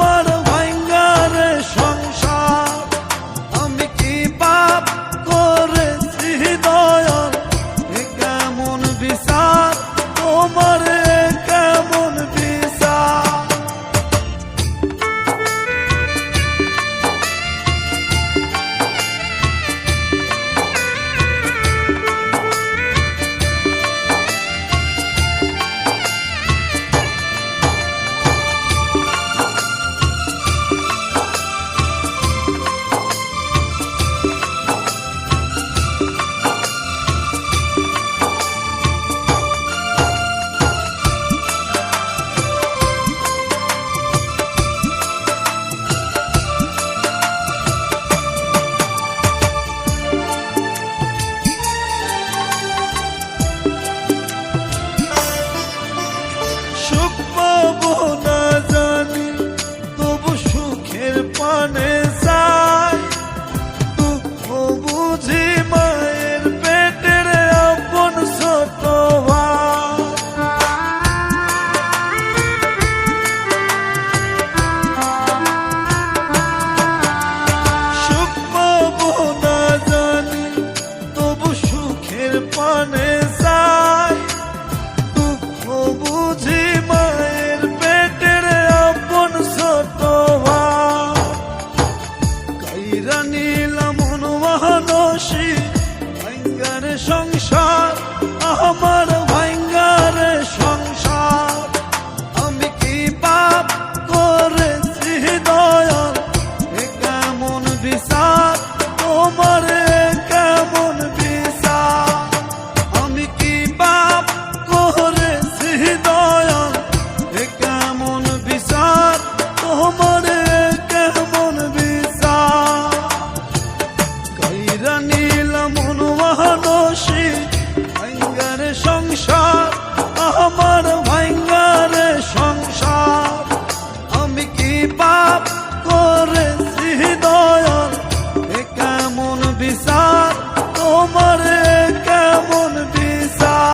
আমার ভাঙ্গার সংসার। আমি কি পাপ করেছি দয়াল কেমন বিচার? তোমার সংসার আমার হৃদয় কেমন বিচার? তোমার